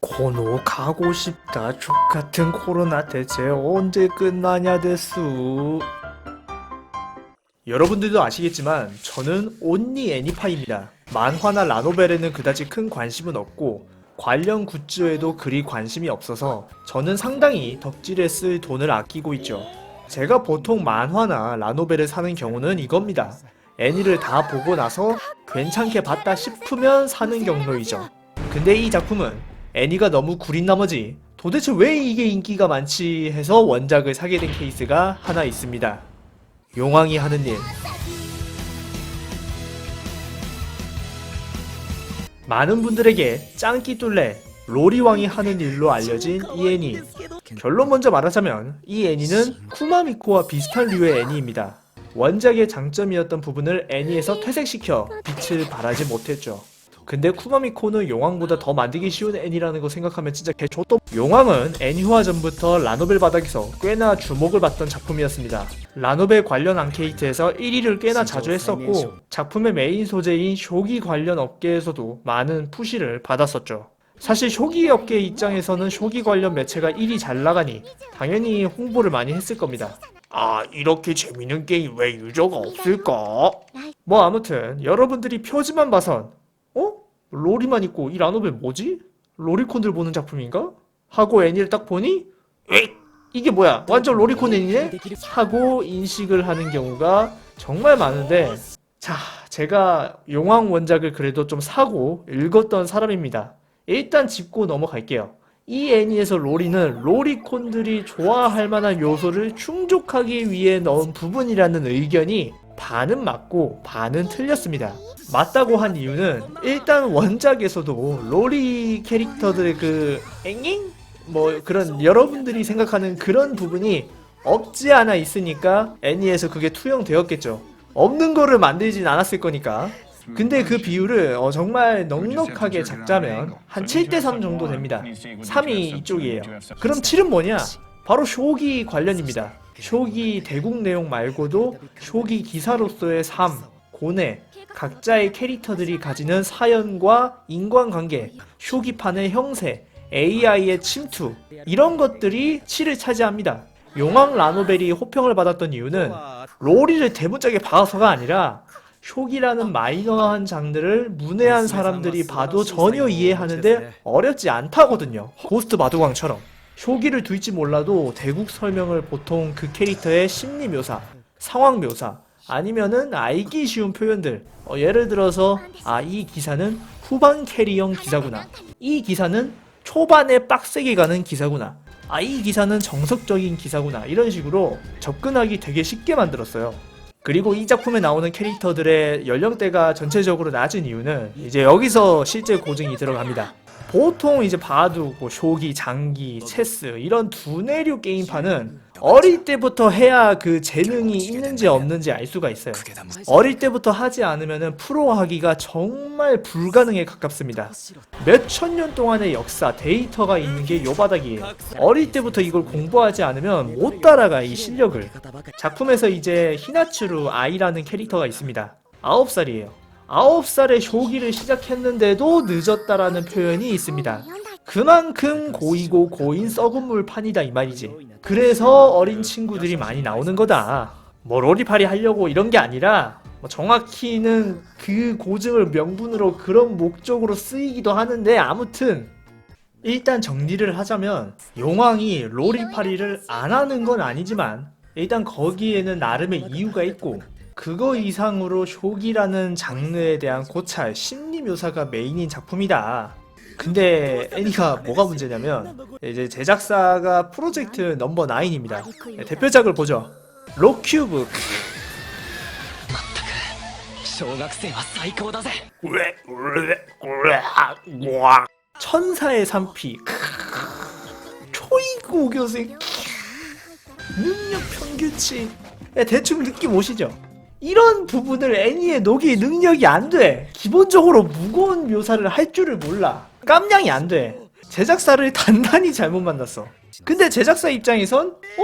코노 가고 싶다. 족같은 코로나 대체 언제 끝나냐 데수. 여러분들도 아시겠지만 저는 온리 애니파입니다. 만화나 라노벨에는 그다지 큰 관심은 없고 관련 굿즈에도 그리 관심이 없어서 저는 상당히 덕질에 쓸 돈을 아끼고 있죠. 제가 보통 만화나 라노벨을 사는 경우는 이겁니다. 애니를 다 보고 나서 괜찮게 봤다 싶으면 사는 경로이죠. 근데 이 작품은 애니가 너무 구린 나머지 도대체 왜 이게 인기가 많지 해서 원작을 사게 된 케이스가 하나 있습니다. 용왕이 하는 일. 많은 분들에게 짱끼 뚫레 로리왕이 하는 일로 알려진 이 애니. 결론 먼저 말하자면 이 애니는 쿠마미코와 비슷한 류의 애니입니다. 원작의 장점이었던 부분을 애니에서 퇴색시켜 빛을 발하지 못했죠. 근데 쿠마미코는 용왕보다 더 만들기 쉬운 애니라는 거 생각하면 진짜 개좆도 용왕은 애니화 전부터 라노벨 바닥에서 꽤나 주목을 받던 작품이었습니다. 라노벨 관련 앙케이트에서 1위를 꽤나 자주 했었고 작품의 메인 소재인 쇼기 관련 업계에서도 많은 푸시를 받았었죠. 사실 쇼기 업계 입장에서는 쇼기 관련 매체가 1위 잘 나가니 당연히 홍보를 많이 했을 겁니다. 아 이렇게 재밌는 게임 왜 유저가 없을까? 뭐 아무튼 여러분들이 표지만 봐선 어? 로리만 있고 이 라노벨 뭐지? 로리콘들 보는 작품인가? 하고 애니를 딱 보니 에이 이게 뭐야 완전 로리콘 애니네? 하고 인식을 하는 경우가 정말 많은데 자 제가 용왕 원작을 그래도 좀 사고 읽었던 사람입니다 일단 짚고 넘어갈게요 이 애니에서 로리는 로리콘들이 좋아할 만한 요소를 충족하기 위해 넣은 부분이라는 의견이 반은 맞고 반은 틀렸습니다. 맞다고 한 이유는 일단 원작에서도 로리 캐릭터들의 그 앵잉 뭐 그런 여러분들이 생각하는 그런 부분이 없지 않아 있으니까 애니에서 그게 투영되었겠죠. 없는 거를 만들진 않았을 거니까. 근데 그 비율을 어, 정말 넉넉하게 잡자면 한 7대3 정도 됩니다. 3이 이쪽이에요. 그럼 7은 뭐냐? 바로 쇼기 관련입니다. 쇼기 대국 내용 말고도 쇼기 기사로서의 삶, 고뇌, 각자의 캐릭터들이 가지는 사연과 인간관계, 쇼기판의 형세, AI의 침투 이런 것들이 7을 차지합니다. 용왕 라노벨이 호평을 받았던 이유는 로리를 대문짝에 박아서가 아니라 쇼기라는 마이너한 장르를 문외한 사람들이 봐도 전혀 이해하는데 어렵지 않다거든요. 고스트 마두광처럼. 쇼기를 둘지 몰라도 대국 설명을 보통 그 캐릭터의 심리 묘사, 상황 묘사, 아니면은 알기 쉬운 표현들. 어, 예를 들어서 아 이 기사는 후반 캐리형 기사구나. 이 기사는 초반에 빡세게 가는 기사구나. 아 이 기사는 정석적인 기사구나. 이런 식으로 접근하기 되게 쉽게 만들었어요. 그리고 이 작품에 나오는 캐릭터들의 연령대가 전체적으로 낮은 이유는 이제 여기서 실제 고증이 들어갑니다. 보통 이제 바둑, 뭐 쇼기, 장기, 체스 이런 두뇌류 게임판은 어릴 때부터 해야 그 재능이 있는지 없는지 알 수가 있어요. 어릴 때부터 하지 않으면 프로 하기가 정말 불가능에 가깝습니다. 몇 천 년 동안의 역사, 데이터가 있는 게 요 바닥이에요. 어릴 때부터 이걸 공부하지 않으면 못 따라가 이 실력을. 작품에서 이제 히나츠루 아이라는 캐릭터가 있습니다. 9살이에요. 9살에 쇼기를 시작했는데도 늦었다라는 표현이 있습니다. 그만큼 고이고 고인 썩은 물 판이다 이 말이지. 그래서 어린 친구들이 많이 나오는 거다. 뭐 로리파리 하려고 이런 게 아니라 뭐 정확히는 그 고증을 명분으로 그런 목적으로 쓰이기도 하는데 아무튼 일단 정리를 하자면 용왕이 로리파리를 안 하는 건 아니지만 일단 거기에는 나름의 이유가 있고 그거 이상으로 쇼기라는 장르에 대한 고찰, 심리 묘사가 메인인 작품이다. 근데 애니가 뭐가 문제냐면 이제 제작사가 프로젝트 넘버 9입니다. 네, 대표작을 보죠. 로큐브. 천사의 산피. 초이고 교수의 능력 평균치. 네, 대충 느낌 오시죠? 이런 부분을 애니에 녹이 능력이 안 돼. 기본적으로 무거운 묘사를 할 줄을 몰라. 깜냥이 안 돼. 제작사를 단단히 잘못 만났어. 근데 제작사 입장에선 어?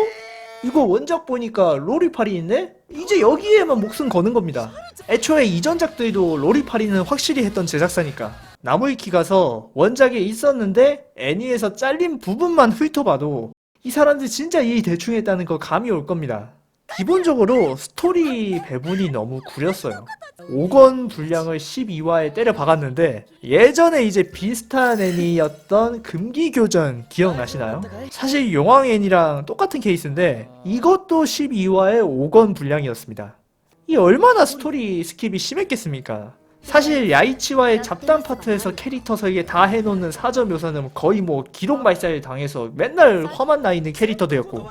이거 원작 보니까 로리파리 있네? 이제 여기에만 목숨 거는 겁니다. 애초에 이전작들도 로리파리는 확실히 했던 제작사니까. 나무위키 가서 원작에 있었는데 애니에서 잘린 부분만 훑어봐도 이 사람들 진짜 이 대충 했다는 거 감이 올 겁니다. 기본적으로 스토리 배분이 너무 구렸어요. 5권 분량을 12화에 때려 박았는데 예전에 이제 비슷한 애니였던 금기교전 기억나시나요? 사실 용왕 애니랑 똑같은 케이스인데 이것도 12화에 5권 분량이었습니다. 이 얼마나 스토리 스킵이 심했겠습니까? 사실 야이치와의 잡담 파트에서 캐릭터 설계 다 해놓는 사전 묘사는 거의 뭐 기록 말살 당해서 맨날 화만 나 있는 캐릭터들였고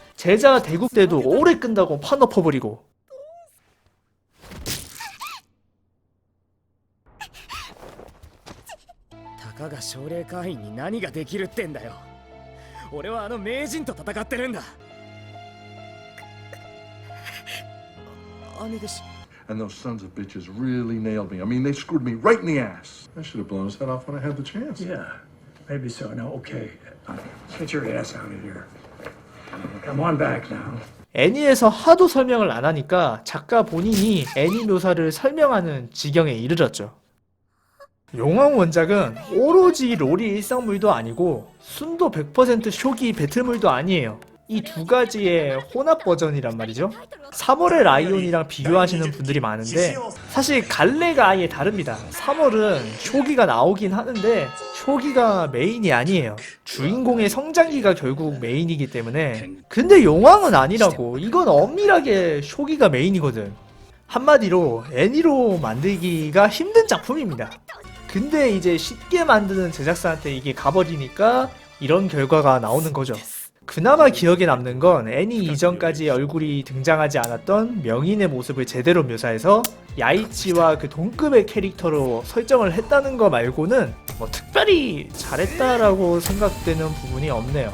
제자가 대국 때도 오래 끈다고 판 엎어버리고 たかが奨励会員に何ができるってんだよ俺はあの名人と戦ってるんだ姉弟子 And those sons of bitches really nailed me. I mean, they screwed me right in the ass. I should have blown his head off when I had the chance. Yeah, maybe so. Now, okay, uh, get your ass out of here. Come on back now. 애니에서 하도 설명을 안 하니까 작가 본인이 애니 묘사를 설명하는 지경에 이르렀죠. 용왕 원작은 오로지 롤이 일상물도 아니고 순도 100% 쇼기 배틀물도 아니에요. 이 두 가지의 혼합 버전이란 말이죠. 3월의 라이온이랑 비교하시는 분들이 많은데 사실 갈래가 아예 다릅니다. 3월은 쇼기가 나오긴 하는데 쇼기가 메인이 아니에요. 주인공의 성장기가 결국 메인이기 때문에 근데 용왕은 아니라고 이건 엄밀하게 쇼기가 메인이거든. 한마디로 애니로 만들기가 힘든 작품입니다. 근데 이제 쉽게 만드는 제작사한테 이게 가버리니까 이런 결과가 나오는 거죠. 그나마 기억에 남는 건 애니 이전까지 얼굴이 등장하지 않았던 명인의 모습을 제대로 묘사해서 야이치와 그 동급의 캐릭터로 설정을 했다는 거 말고는 뭐 특별히 잘했다라고 생각되는 부분이 없네요.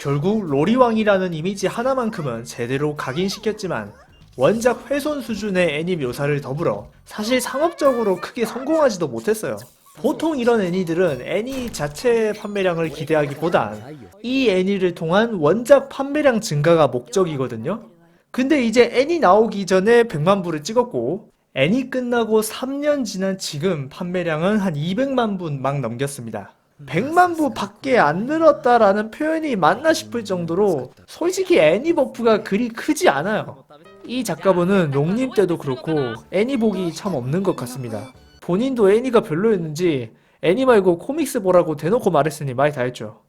결국 로리왕이라는 이미지 하나만큼은 제대로 각인시켰지만 원작 훼손 수준의 애니 묘사를 더불어 사실 상업적으로 크게 성공하지도 못했어요. 보통 이런 애니들은 애니 자체 판매량을 기대하기보단 이 애니를 통한 원작 판매량 증가가 목적이거든요. 근데 이제 애니 나오기 전에 100만 부를 찍었고 애니 끝나고 3년 지난 지금 판매량은 한 200만 부 막 넘겼습니다. 100만 부 밖에 안 늘었다라는 표현이 맞나 싶을 정도로 솔직히 애니 버프가 그리 크지 않아요. 이 작가분은 농님 때도 그렇고 애니 복이 참 없는 것 같습니다. 본인도 애니가 별로였는지 애니 말고 코믹스 보라고 대놓고 말했으니 말이 다 했죠.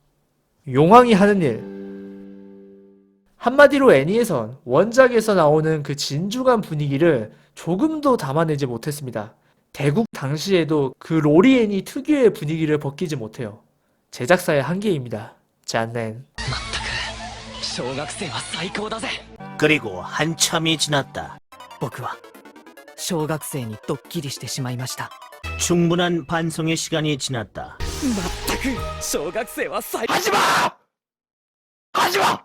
용왕이 하는 일. 한마디로 애니에선 원작에서 나오는 그 진중한 분위기를 조금도 담아내지 못했습니다. 대국 당시에도 그 로리 애니 특유의 분위기를 벗기지 못해요. 제작사의 한계입니다. 잔넨. 그리고 한참이 지났다. 僕は小学生にドッキリしてしまいました 충분한 반성의 시간이 지났다. まったく小学生は最 하지마! 하지마!